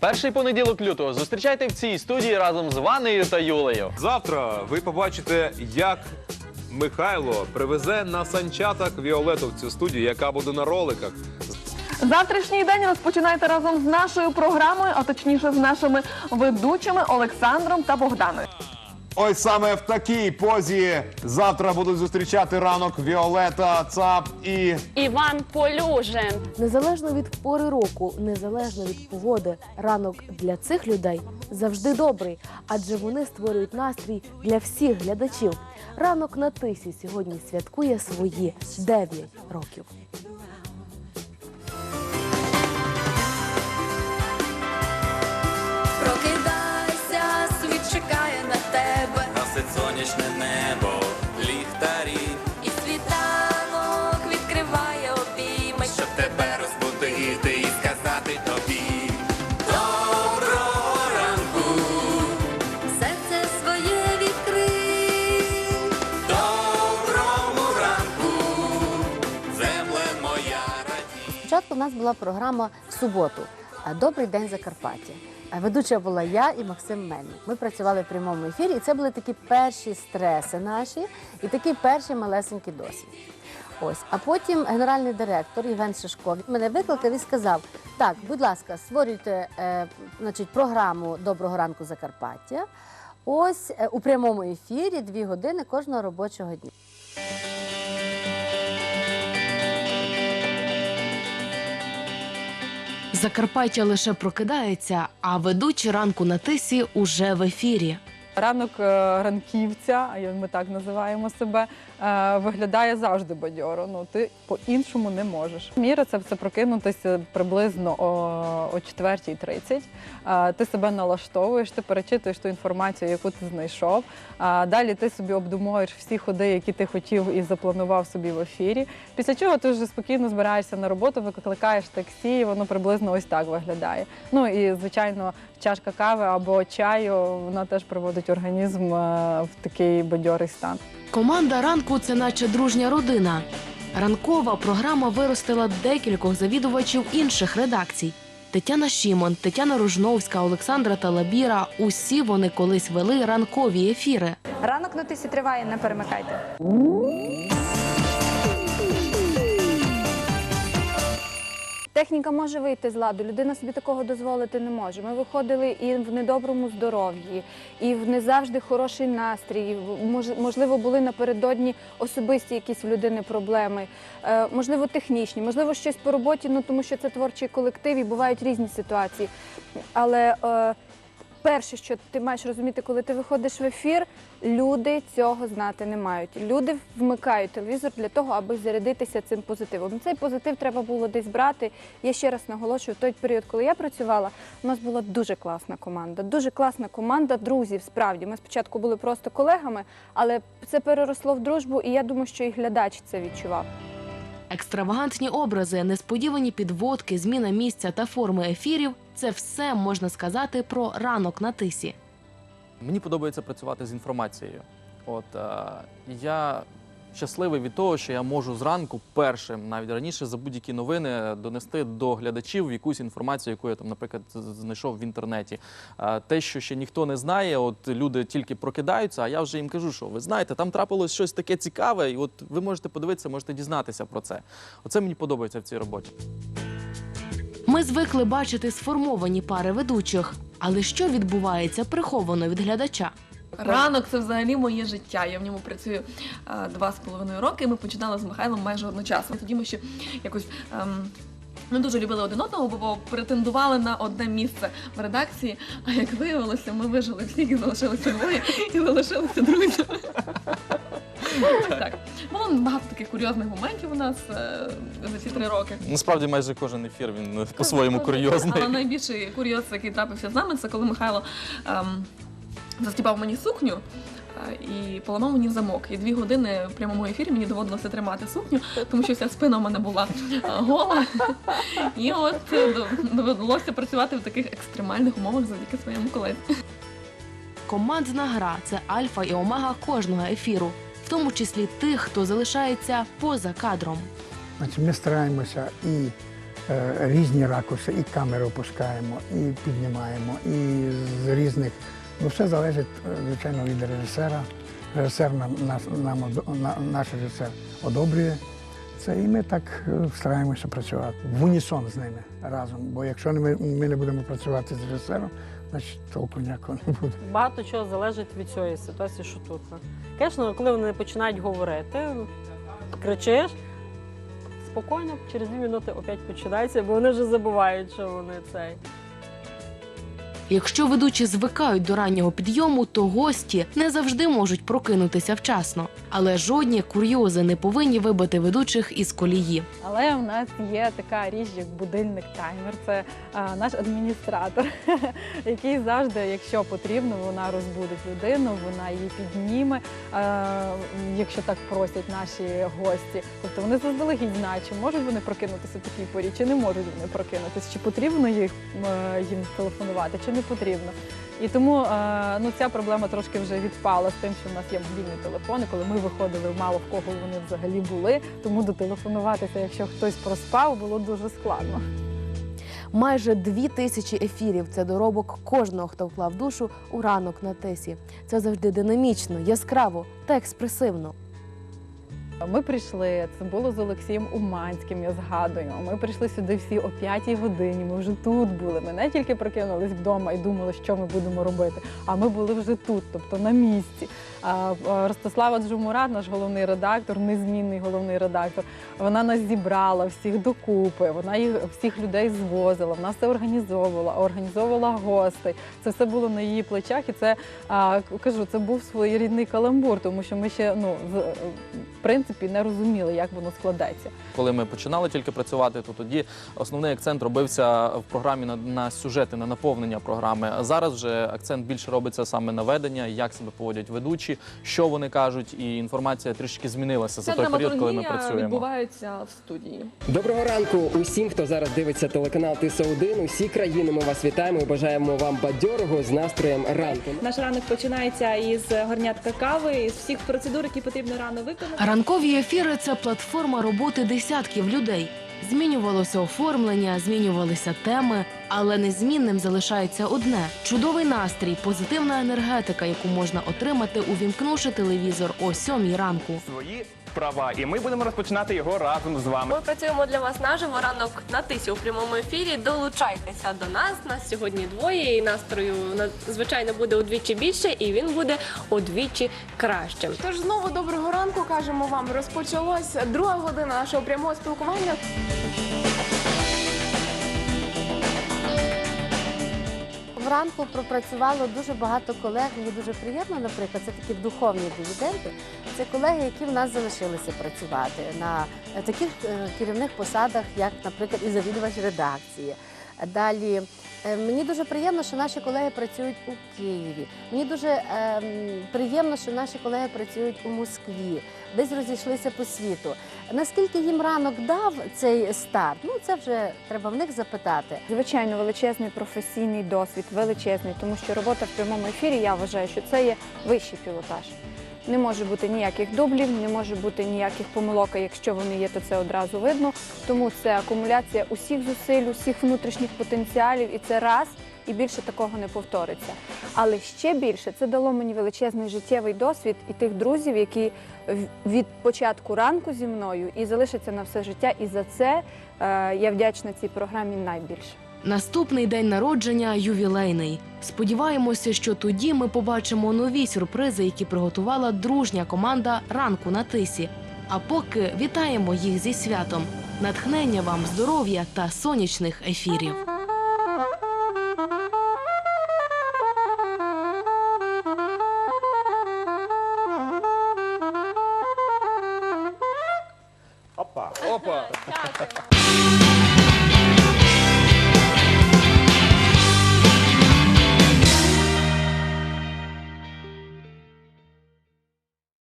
Перший понеділок лютого зустрічайте в цій студії разом з Ванею та Юлею. Завтра ви побачите, як Михайло привезе на санчатах Віолету в цю студію, яка буде на роликах. Завтрашній день розпочинайте разом з нашою програмою, а точніше з нашими ведучими Олександром та Богданою. Ось саме в такій позі завтра будуть зустрічати ранок Віолета, Цап і Іван Полюжин. Незалежно від пори року, незалежно від погоди, ранок для цих людей завжди добрий, адже вони створюють настрій для всіх глядачів. Ранок на тисі сьогодні святкує свої 9 років. Сонячне небо, ліхтарі, і світанок відкриває обійми, щоб тебе розбудити і сказати тобі. Доброго ранку, серце своє відкрий. доброму ранку, земле моя раді. Спочатку у нас була програма в суботу Добрий день Закарпаття. Ведуча була я і Максим Мельник. Ми працювали в прямому ефірі, і це були такі перші стреси наші і такий перший малесенький досвід. Ось, а потім генеральний директор Євген Шишко мене викликав і сказав: так, будь ласка, створюйте е, значить, програму Доброго ранку Закарпаття. Ось е, у прямому ефірі дві години кожного робочого дня. Закарпаття лише прокидається, а ведучі ранку на тисі уже в ефірі. Ранок е, ранківця, ми так називаємо себе, виглядає завжди бадьоро. Ну ти по-іншому не можеш. Міра це все прокинутися приблизно о, о 4.30. Е, Ти себе налаштовуєш, ти перечитуєш ту інформацію, яку ти знайшов. А далі ти собі обдумуєш всі ходи, які ти хотів і запланував собі в ефірі. Після чого ти вже спокійно збираєшся на роботу, викликаєш таксі, і воно приблизно ось так виглядає. Ну і звичайно, чашка кави або чаю вона теж приводить організм е, в такий бадьорий стан. Команда ранку це наче дружня родина. Ранкова програма виростила декількох завідувачів інших редакцій. Тетяна Шімон, Тетяна Ружновська, Олександра Талабіра. Усі вони колись вели ранкові ефіри. Ранок на тисі триває, не перемикайте. Техніка може вийти з ладу, людина собі такого дозволити не може. Ми виходили і в недоброму здоров'ї, і в не завжди хороший настрій. Можливо, були напередодні особисті якісь в людини проблеми, е, можливо, технічні, можливо, щось по роботі, ну тому що це творчий колектив і бувають різні ситуації. Але е, перше, що ти маєш розуміти, коли ти виходиш в ефір, люди цього знати не мають. Люди вмикають телевізор для того, аби зарядитися цим позитивом. Цей позитив треба було десь брати. Я ще раз наголошую, в той період, коли я працювала, у нас була дуже класна команда. Дуже класна команда друзів. Справді, ми спочатку були просто колегами, але це переросло в дружбу, і я думаю, що і глядач це відчував. Екстравагантні образи, несподівані підводки, зміна місця та форми ефірів це все можна сказати про ранок на тисі. Мені подобається працювати з інформацією. От е, я щасливий від того, що я можу зранку першим, навіть раніше, за будь-які новини донести до глядачів якусь інформацію, яку я там, наприклад, знайшов в інтернеті. Те, що ще ніхто не знає, от люди тільки прокидаються, а я вже їм кажу, що ви знаєте, там трапилось щось таке цікаве, і от ви можете подивитися, можете дізнатися про це. Оце мені подобається в цій роботі. Ми звикли бачити сформовані пари ведучих, але що відбувається приховано від глядача? Ранок це взагалі моє життя. Я в ньому працюю а, два з половиною роки. і Ми починали з Михайлом майже одночасно. Тоді ми ще якось. Ем, не дуже любили один одного, бо претендували на одне місце в редакції. А як виявилося, ми вижили всіх і залишилися двоє, і залишилися друзями. Так, було багато таких курйозних моментів у нас е, за ці три роки. Насправді майже кожен ефір він по-своєму курйозний. Але найбільший курйоз, який трапився з нами, це коли Михайло ем, застіпав мені сукню. е, І поламав мені замок. І дві години в прямому ефірі мені доводилося тримати сукню, тому що вся спина в мене була е, гола. І от е, довелося працювати в таких екстремальних умовах завдяки своєму колезі. Командна гра це альфа і омега кожного ефіру, в тому числі тих, хто залишається поза кадром. Значить, ми стараємося і е, різні ракурси, і камери опускаємо, і піднімаємо, і з різних. Ну, все залежить, е, звичайно, від режисера. Режисер нам, нас, нам наш режисер одобрює це, і ми так е, стараємося працювати в унісон з ними разом. Бо якщо ми, ми не будемо працювати з режисером, значить толку ніякого не буде. Багато чого залежить від цієї ситуації, що тут. Звісно, коли вони починають говорити, кричиш, спокійно, через дві минути опять починається, бо вони вже забувають, що вони цей. Якщо ведучі звикають до раннього підйому, то гості не завжди можуть прокинутися вчасно. Але жодні курйози не повинні вибити ведучих із колії. Але в нас є така річ, як будильник таймер. Це а, наш адміністратор, який завжди, якщо потрібно, вона розбудить людину, вона її підніме, а, якщо так просять наші гості. Тобто вони заздалегідь знають, чи можуть вони прокинутися в такій порі, чи не можуть вони прокинутися, чи потрібно їх е, їм телефонувати, чи не потрібно. І тому е, ну, ця проблема трошки вже відпала з тим, що в нас є мобільні телефони. Коли ми виходили, мало в кого вони взагалі були. Тому дотелефонуватися, якщо хтось проспав, було дуже складно. Майже дві тисячі ефірів це доробок кожного, хто вклав душу у ранок на тисі. Це завжди динамічно, яскраво та експресивно. Ми прийшли, це було з Олексієм Уманським, я згадую. Ми прийшли сюди всі о 5 годині. Ми вже тут були. Ми не тільки прокинулись вдома і думали, що ми будемо робити, а ми були вже тут, тобто на місці. Ростислава Джумура, наш головний редактор, незмінний головний редактор. Вона нас зібрала всіх докупи, вона їх всіх людей звозила, вона все організовувала, організовувала гостей. Це все було на її плечах, і це кажу, це був своєрідний каламбур, тому що ми ще ну в принципі не розуміли, як воно складеться. Коли ми починали тільки працювати, то тоді основний акцент робився в програмі на, на сюжети, на наповнення програми. Зараз вже акцент більше робиться саме на ведення, як себе поводять ведучі, що вони кажуть, і інформація трішки змінилася за той період, коли ми працюємо. відбувається в студії. Доброго ранку усім, хто зараз дивиться телеканал Тиса 1 Усі країни ми вас вітаємо і бажаємо вам бадьорого з настроєм ранку. Наш ранок починається із горнятка кави, із всіх процедур, які потрібно рано виконати. Ранкові ефіри це платформа роботи десятків людей. Змінювалося оформлення, змінювалися теми, але незмінним залишається одне: чудовий настрій, позитивна енергетика, яку можна отримати, увімкнувши телевізор о сьомій ранку. свої права, і ми будемо розпочинати його разом з вами. Ми працюємо для вас наживо ранок на тисі у прямому ефірі. Долучайтеся до нас. Нас сьогодні двоє, і настрою на- звичайно буде удвічі більше, і він буде удвічі кращим. Тож знову доброго ранку кажемо вам. Розпочалось друга година нашого прямого спілкування. Вранку пропрацювало дуже багато колег. Мені дуже приємно, наприклад, це такі духовні дивіденди. Це колеги, які в нас залишилися працювати на е, таких е, керівних посадах, як, наприклад, і завідувач редакції. Далі мені дуже приємно, що наші колеги працюють у Києві. Мені дуже ем, приємно, що наші колеги працюють у Москві, десь розійшлися по світу. Наскільки їм ранок дав цей старт? Ну це вже треба в них запитати. Звичайно, величезний професійний досвід, величезний, тому що робота в прямому ефірі, я вважаю, що це є вищий пілотаж. Не може бути ніяких дублів, не може бути ніяких помилок, а якщо вони є, то це одразу видно. Тому це акумуляція усіх зусиль, усіх внутрішніх потенціалів, і це раз, і більше такого не повториться. Але ще більше це дало мені величезний життєвий досвід і тих друзів, які від початку ранку зі мною і залишаться на все життя. І за це е, я вдячна цій програмі найбільше. Наступний день народження ювілейний. Сподіваємося, що тоді ми побачимо нові сюрпризи, які приготувала дружня команда ранку на тисі. А поки вітаємо їх зі святом. Натхнення вам, здоров'я та сонячних ефірів. Опа. Опа.